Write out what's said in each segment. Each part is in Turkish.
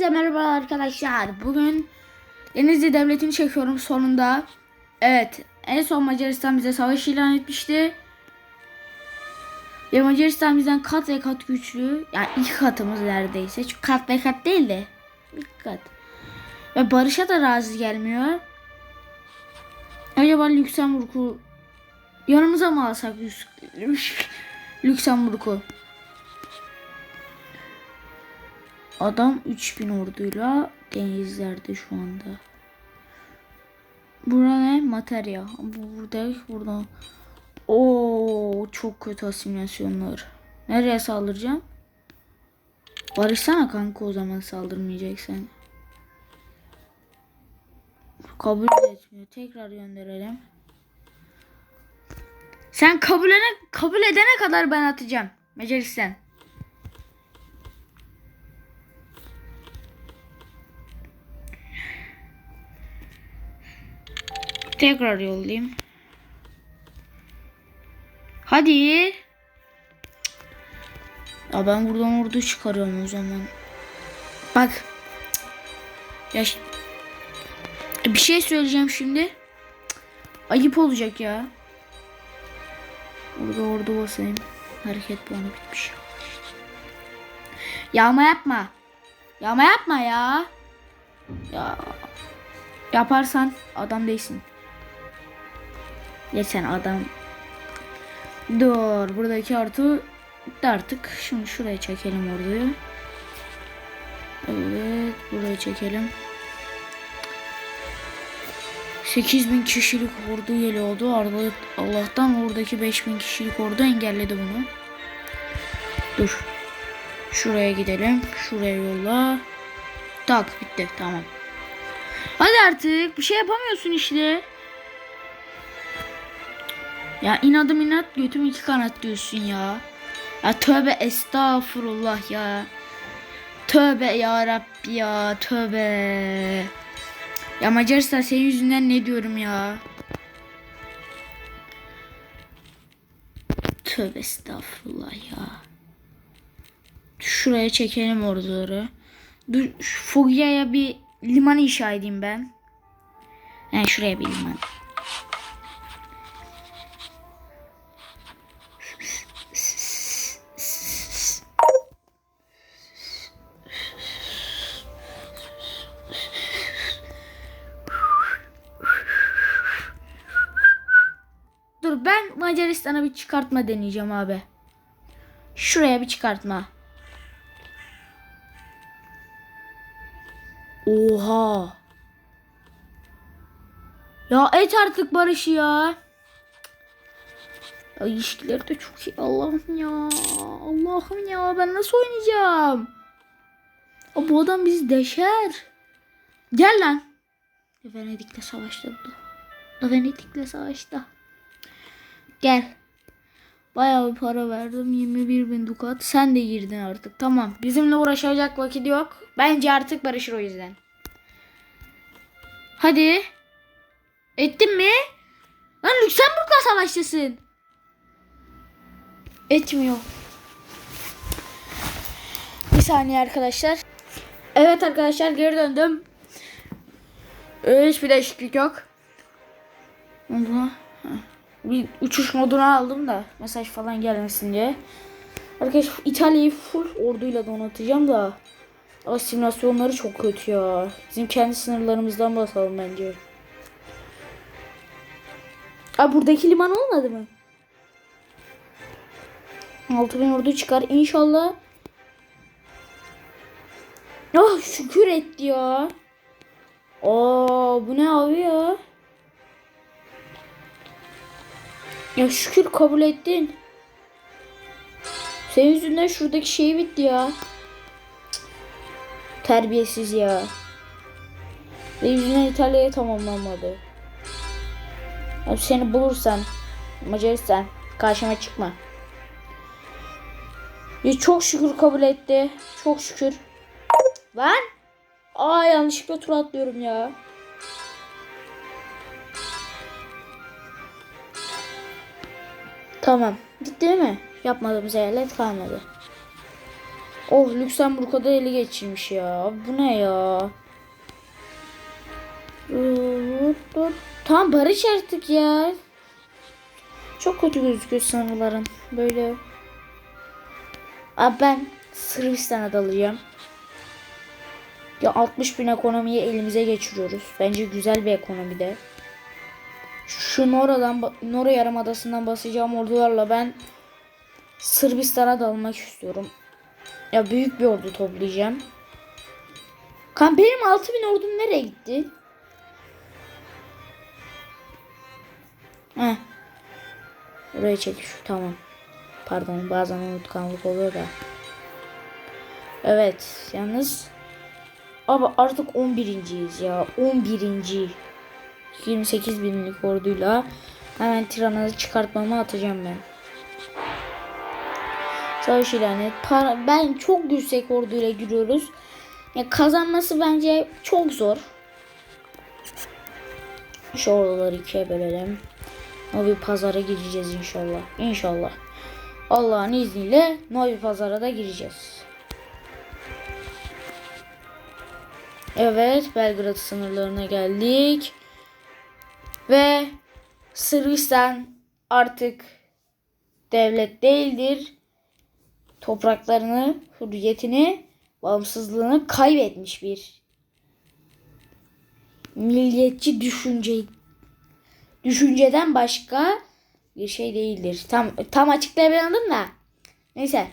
Hepinize merhaba arkadaşlar. Bugün Denizli Devleti'ni çekiyorum sonunda. Evet en son Macaristan bize savaş ilan etmişti. Ve Macaristan bizden kat ve kat güçlü. Yani iki katımız neredeyse. Çünkü kat ve kat değil de. İki kat. Ve barışa da razı gelmiyor. Acaba Lüksemburg'u yanımıza mı alsak Lüks- Lüksemburg'u? Adam 3000 orduyla denizlerde şu anda. Bura ne? Materya. Bu burada burada. Oo çok kötü asimilasyonlar. Nereye saldıracağım? Barışsana kanka o zaman saldırmayacaksan. Kabul etmiyor. Tekrar gönderelim. Sen kabul edene, kabul edene kadar ben atacağım. Macaristan. Tekrar yollayayım. Hadi. Ya ben buradan ordu çıkarıyorum o zaman. Bak. Ya ş- bir şey söyleyeceğim şimdi. Ayıp olacak ya. Orada ordu basayım. Hareket puanı bitmiş. Yağma yapma. Yağma yapma ya. Ya yaparsan adam değilsin. Geçen adam. Dur buradaki artı artık. Şimdi şuraya çekelim orduyu. Evet buraya çekelim. 8000 kişilik ordu geliyordu. Allah'tan oradaki 5000 kişilik ordu engelledi bunu. Dur. Şuraya gidelim. Şuraya yolla. Tak bitti tamam. Hadi artık bir şey yapamıyorsun işte. Ya inadım inat götüm iki kanat diyorsun ya. Ya tövbe estağfurullah ya. Tövbe ya Rabbi ya tövbe. Ya Macaristan senin yüzünden ne diyorum ya. Tövbe estağfurullah ya. Şuraya çekelim orduları. Dur Fogya'ya bir liman inşa edeyim ben. Yani şuraya bir liman. Macaristan'a bir çıkartma deneyeceğim abi. Şuraya bir çıkartma. Oha. Ya et artık barışı ya. Ya ilişkileri de çok iyi. Allah'ım ya. Allah'ım ya ben nasıl oynayacağım? O bu adam bizi deşer. Gel lan. Venedik'le savaşta bu. da. Venedik'le savaşta. Gel. Bayağı bir para verdim. 21 bin dukat. Sen de girdin artık. Tamam. Bizimle uğraşacak vakit yok. Bence artık barışır o yüzden. Hadi. Ettin mi? Lan Lüksemburg'la savaştasın. Etmiyor. Bir saniye arkadaşlar. Evet arkadaşlar geri döndüm. Hiçbir değişiklik yok. Buna bir uçuş moduna aldım da mesaj falan gelmesin diye. Arkadaşlar İtalya'yı full orduyla donatacağım da asimilasyonları çok kötü ya. Bizim kendi sınırlarımızdan basalım bence. Aa buradaki liman olmadı mı? 6000 ordu çıkar inşallah. Oh şükür etti ya. Aa bu ne abi ya? Ya şükür kabul ettin. Senin yüzünden şuradaki şey bitti ya. Terbiyesiz ya. Senin yüzünden İtalya'ya tamamlanmadı. Ya seni bulursan Macaristan karşıma çıkma. Ya çok şükür kabul etti. Çok şükür. Lan. Aa yanlışlıkla tur atlıyorum ya. Tamam. Bitti mi? Yapmadığımız eyalet kalmadı. Oh Lüksemburg'a da eli geçirmiş ya. Bu ne ya? Tam barış artık ya. Çok kötü gözüküyor sanırların. Böyle. Abi ben Sırbistan'a dalacağım. Ya 60 bin ekonomiyi elimize geçiriyoruz. Bence güzel bir ekonomide. Şu Nora'dan, Nora Yarımadası'ndan basacağım ordularla ben Sırbistan'a dalmak istiyorum. Ya büyük bir ordu toplayacağım. Kan benim 6000 ordum nereye gitti? Heh. Buraya çek şu tamam. Pardon bazen unutkanlık oluyor da. Evet yalnız Abi artık 11.yiz ya 11. 28 binlik orduyla hemen Tirana'yı çıkartmamı atacağım ben. Savaş ilanı. Para, ben çok yüksek orduyla giriyoruz. Ya kazanması bence çok zor. Şu orduları ikiye bölelim. Novi pazara gireceğiz inşallah. İnşallah. Allah'ın izniyle Novi pazara da gireceğiz. Evet Belgrad sınırlarına geldik. Ve Sırbistan artık devlet değildir. Topraklarını, hürriyetini, bağımsızlığını kaybetmiş bir milliyetçi düşünce düşünceden başka bir şey değildir. Tam tam açıklayamadım da. Neyse.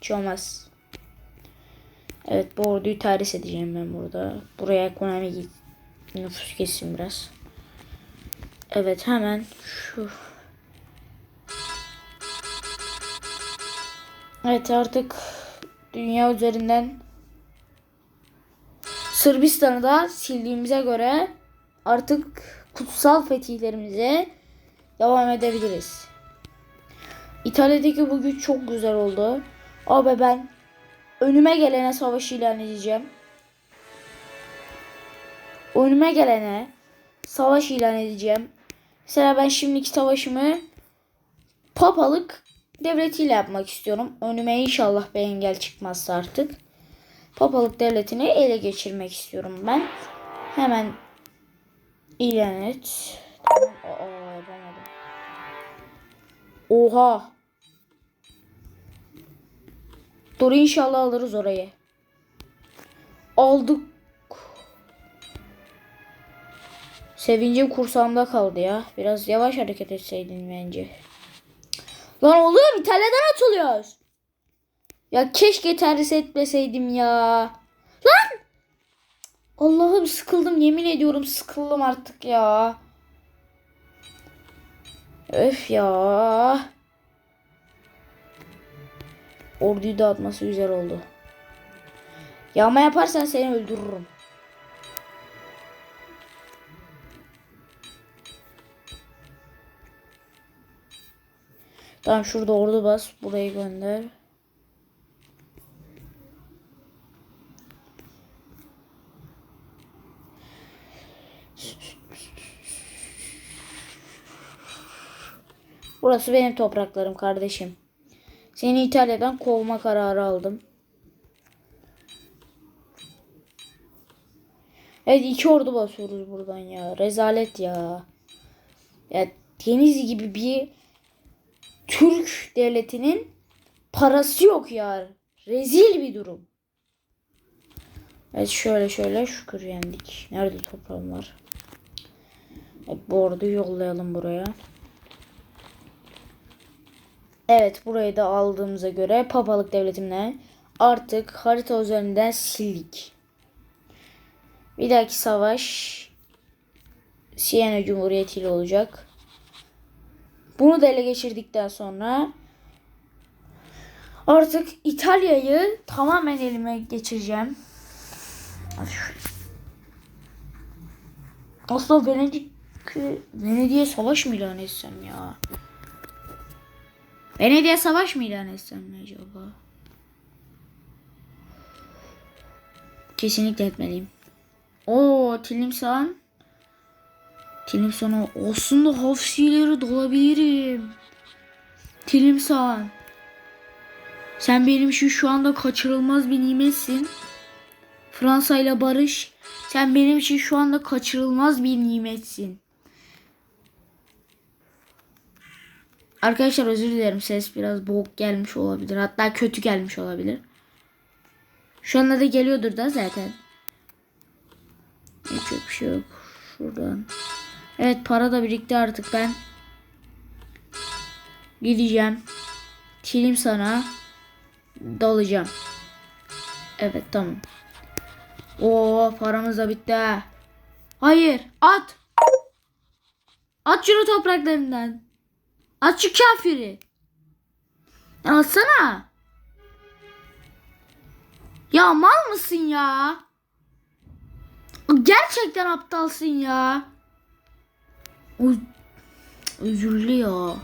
Hiç olmaz. Evet bu orduyu tarih edeceğim ben burada. Buraya ekonomi. Nüfus geçsin biraz. Evet hemen şu. Evet artık dünya üzerinden Sırbistan'ı da sildiğimize göre artık kutsal fetihlerimize devam edebiliriz. İtalya'daki bu güç çok güzel oldu. Abi ben önüme gelene savaş ilan edeceğim. Önüme gelene savaş ilan edeceğim. Mesela ben şimdiki savaşımı papalık devletiyle yapmak istiyorum. Önüme inşallah bir engel çıkmazsa artık. Papalık devletini ele geçirmek istiyorum ben. Hemen ilan et. Oha. Dur inşallah alırız orayı. Aldık. Sevincim kursağımda kaldı ya. Biraz yavaş hareket etseydin bence. Lan oğlum İtalya'dan atılıyoruz. Ya keşke terhis etmeseydim ya. Lan! Allah'ım sıkıldım yemin ediyorum sıkıldım artık ya. Öf ya. Orduyu dağıtması güzel oldu. Yağma yaparsan seni öldürürüm. Tamam şurada ordu bas. Burayı gönder. Burası benim topraklarım kardeşim. Seni İtalya'dan kovma kararı aldım. Evet iki ordu basıyoruz buradan ya. Rezalet ya. Ya Denizli gibi bir Türk devletinin parası yok ya. Rezil bir durum. Evet şöyle şöyle şükür yendik. Nerede toprağım var? Evet, bu orduyu yollayalım buraya. Evet burayı da aldığımıza göre papalık devletimle artık harita üzerinden sildik. Bir dahaki savaş Siena Cumhuriyeti ile olacak. Bunu da ele geçirdikten sonra artık İtalya'yı tamamen elime geçireceğim. Aslında Venedik Venedik'e savaş mı ilan etsem ya? Venedik'e savaş mı ilan etsem acaba? Kesinlikle etmeliyim. Oo Tilimsan. Tilimsan'a aslında hafsileri dolabilirim. Tilimsan. Sen benim için şu anda kaçırılmaz bir nimetsin. Fransa ile barış. Sen benim için şu anda kaçırılmaz bir nimetsin. Arkadaşlar özür dilerim ses biraz boğuk gelmiş olabilir. Hatta kötü gelmiş olabilir. Şu anda da geliyordur da zaten. Hiç bir şey yok. Şuradan. Evet para da birikti artık ben. Gideceğim. Kilim sana. Dalacağım. Evet tamam. Oo paramız da bitti. ha. Hayır at. At şunu topraklarından. At şu kafiri. Alsana. Ya mal mısın ya? Gerçekten aptalsın ya. O özürlü ya.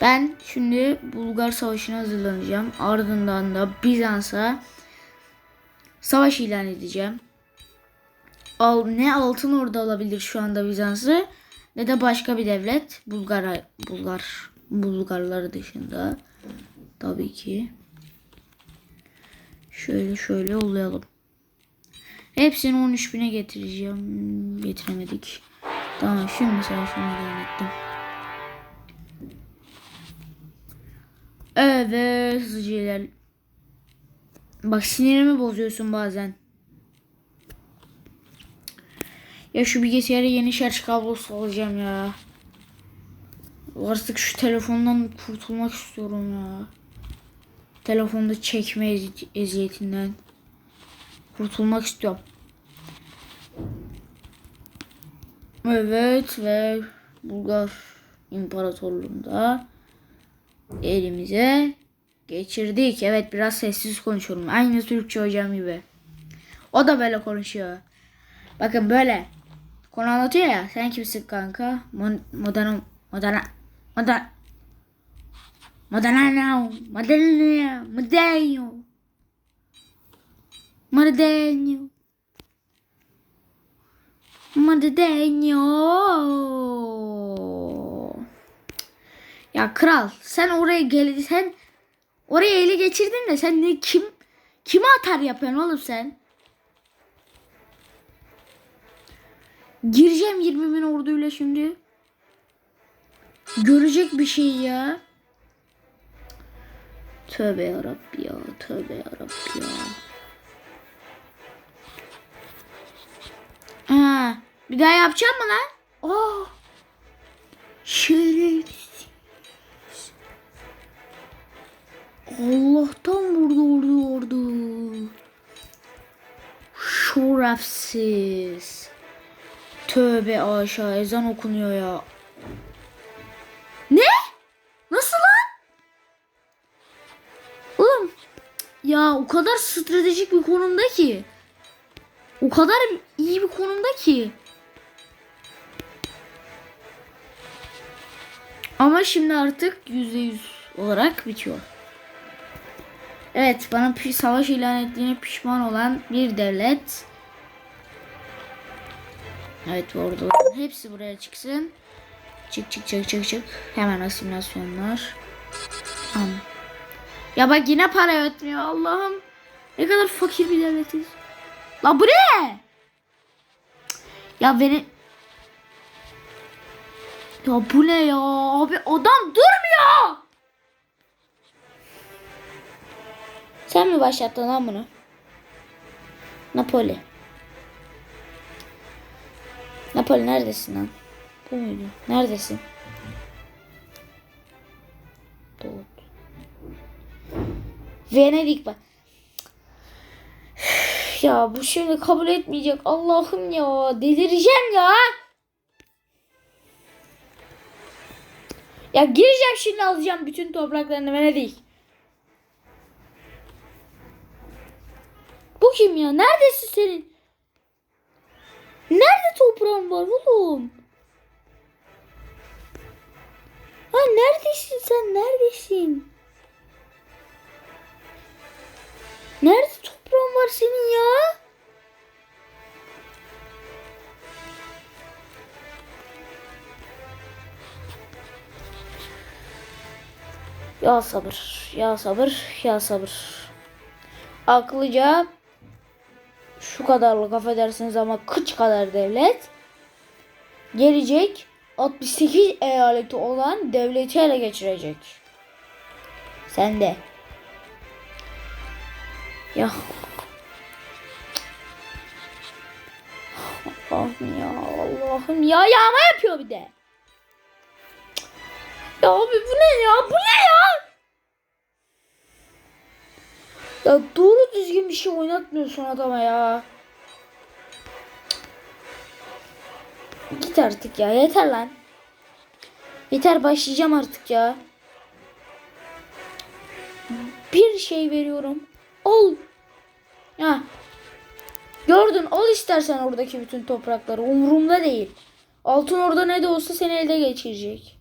Ben şimdi Bulgar Savaşı'na hazırlanacağım. Ardından da Bizans'a savaş ilan edeceğim. Al, ne altın orada alabilir şu anda Bizans'ı ne de başka bir devlet. Bulgar Bulgar Bulgarları dışında. Tabii ki. Şöyle şöyle yollayalım. Hepsini 13 bine getireceğim. Getiremedik. Tamam şimdi mesela şunu ilan ettim. Evet hızlıca ilerle. Bak sinirimi bozuyorsun bazen. Ya şu bilgisayara yeni şarj kablosu alacağım ya. Artık şu telefondan kurtulmak istiyorum ya. Telefonda çekme ezi- eziyetinden kurtulmak istiyorum. Evet ve Bulgar İmparatorluğu'nda elimize geçirdik. Evet biraz sessiz konuşuyorum. Aynı Türkçe hocam gibi. O da böyle konuşuyor. Bakın böyle. Konu anlatıyor ya. Sen kimsin kanka? Mon modern modern modern Moderno, moderno, moderno, moderno, moderno. Ya kral, sen oraya gel, sen oraya ele geçirdin de sen ne kim kime atar yapıyorsun oğlum sen? Gireceğim 20 bin orduyla şimdi. Görecek bir şey ya. Tövbe yarabbi ya. Tövbe yarabbi ya. Ha, bir daha yapacağım mı lan? Oh. Şerefsiz. Allah'tan vurdu vurdu vurdu. Şerefsiz. Tövbe aşağı ezan okunuyor ya. Ne? Nasıl lan? Oğlum ya o kadar stratejik bir konumda ki. O kadar iyi bir konumda ki. Ama şimdi artık %100 olarak bitiyor. Evet bana savaş ilan ettiğine pişman olan bir devlet. Evet orduların hepsi buraya çıksın. Çık çık çık çık çık. Hemen asimilasyonlar. Tamam. Ya bak yine para ötmüyor Allah'ım. Ne kadar fakir bir devletiz. La bu ne? Ya beni... Ya bu ne ya? Abi adam durmuyor. Sen mi başlattın lan bunu? Napoli. Napoli neredesin lan? Bu muydu? Neredesin? Doğru. Venedik bak. Ya bu şimdi kabul etmeyecek. Allah'ım ya. Delireceğim ya. Ya gireceğim şimdi alacağım bütün topraklarını Venedik. Bu kim ya? Neredesin senin? Nerede toprağın var oğlum? Ha neredesin sen? Neredesin? Nerede toprağın var senin ya? Ya sabır, ya sabır, ya sabır. Aklıca şu kadarlık affedersiniz ama kıç kadar devlet gelecek 68 eyaleti olan devleti ele geçirecek. Sen de. Ya. Allah'ım ya Allah'ım ya yağma yapıyor bir de. Ya abi bu ne ya bu ne ya? Ya doğru düzgün bir şey oynatmıyorsun adama ya. Git artık ya yeter lan. Yeter başlayacağım artık ya. Bir şey veriyorum. Ol. Ya. Gördün ol istersen oradaki bütün toprakları. Umurumda değil. Altın orada ne de olsa seni elde geçirecek.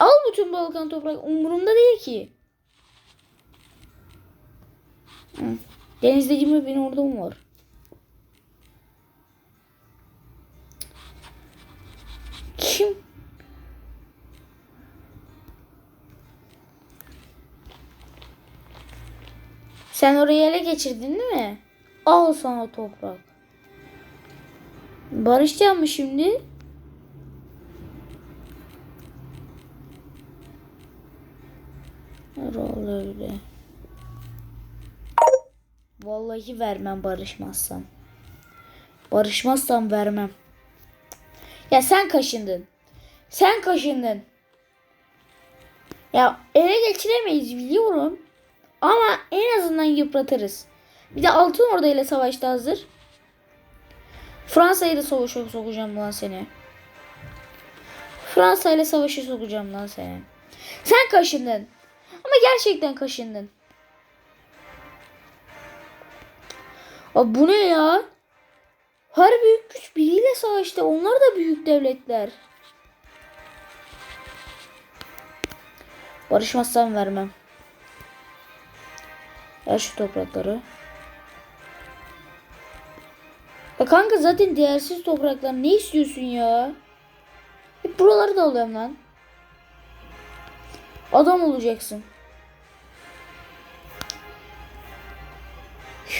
Al bütün Balkan toprak. Umurumda değil ki. Hı. Denizde gibi benim orada mı var? Kim? Sen orayı ele geçirdin değil mi? Al sana toprak. Barışacağım mı şimdi? öyle. Vallahi vermem barışmazsam. Barışmazsam vermem. Ya sen kaşındın. Sen kaşındın. Ya ele geçiremeyiz biliyorum. Ama en azından yıpratırız. Bir de Altın Orda ile savaşta hazır. Fransa'yı da savaşa sokacağım lan seni. Fransa ile savaşa sokacağım lan seni. Sen kaşındın. Ama gerçekten kaşındın. Abi bu ne ya? Her büyük güç biriyle savaştı. Onlar da büyük devletler. Barışmazsam vermem. Ver şu toprakları. Ya kanka zaten değersiz topraklar. Ne istiyorsun ya? Hep buraları da alıyorum lan. Adam olacaksın.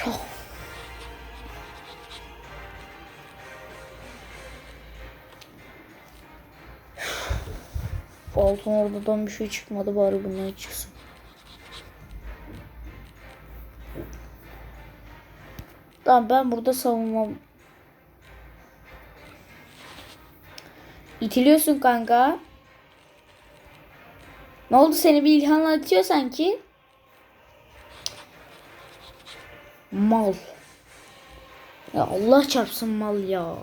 Ya. Altın ordadan bir şey çıkmadı bari bundan çıksın. Tamam ben burada savunmam. İtiliyorsun kanka. Ne oldu seni bir ilhanla atıyor sanki? Mal. Ya Allah çarpsın mal ya.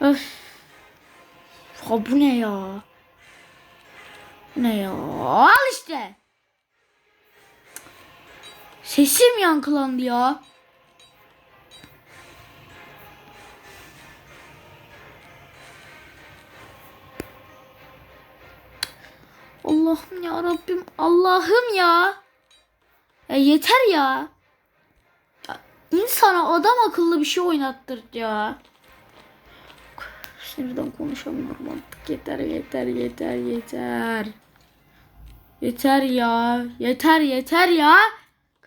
Öf. Ya bu ne ya? Ne ya? Al işte. Sesim yankılandı ya. Allah'ım ya Rabbim. Allah'ım ya. Ya yeter ya. ya. İnsana adam akıllı bir şey oynattır ya. Sinirden konuşamıyorum artık. Yeter yeter yeter yeter. Yeter ya. Yeter yeter ya.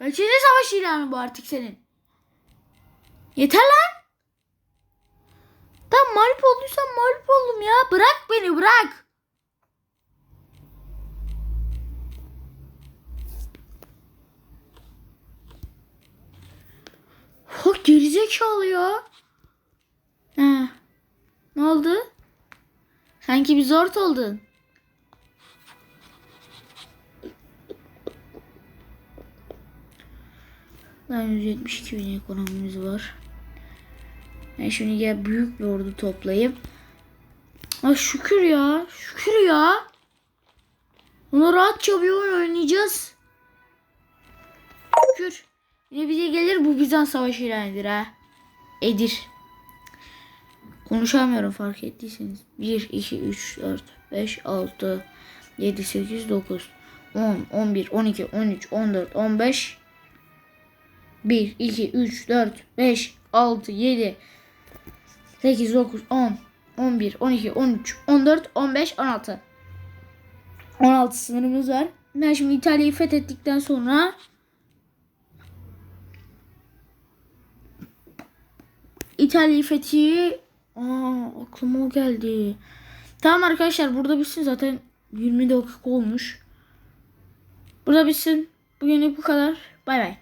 Kaçıncı savaş ilanı bu artık senin? Yeter lan. Tam mağlup olduysam mağlup oldum ya. Bırak beni bırak. Ha gerizekalı ya. Ha. Ne oldu? Sanki bir zort oldun. Daha 172 bin ekonomimiz var. Ben şimdi gel büyük bir ordu toplayıp. Ay şükür ya. Şükür ya. Ona rahatça bir oyun oynayacağız. Şükür. Yine bize gelir bu Bizans savaşı ilan edir ha. Edir. Konuşamıyorum fark ettiyseniz. 1, 2, 3, 4, 5, 6, 7, 8, 9, 10, 11, 12, 13, 14, 15, 1, 2, 3, 4, 5, 6, 7, 8, 9, 10, 11, 12, 13, 14, 15, 16. 16 sınırımız var. Ben şimdi İtalya'yı fethettikten sonra İtalya fethi Aa aklıma o geldi. Tamam arkadaşlar burada bitsin zaten 20 dakika olmuş. Burada bitsin. Bugünlük bu kadar. Bay bay.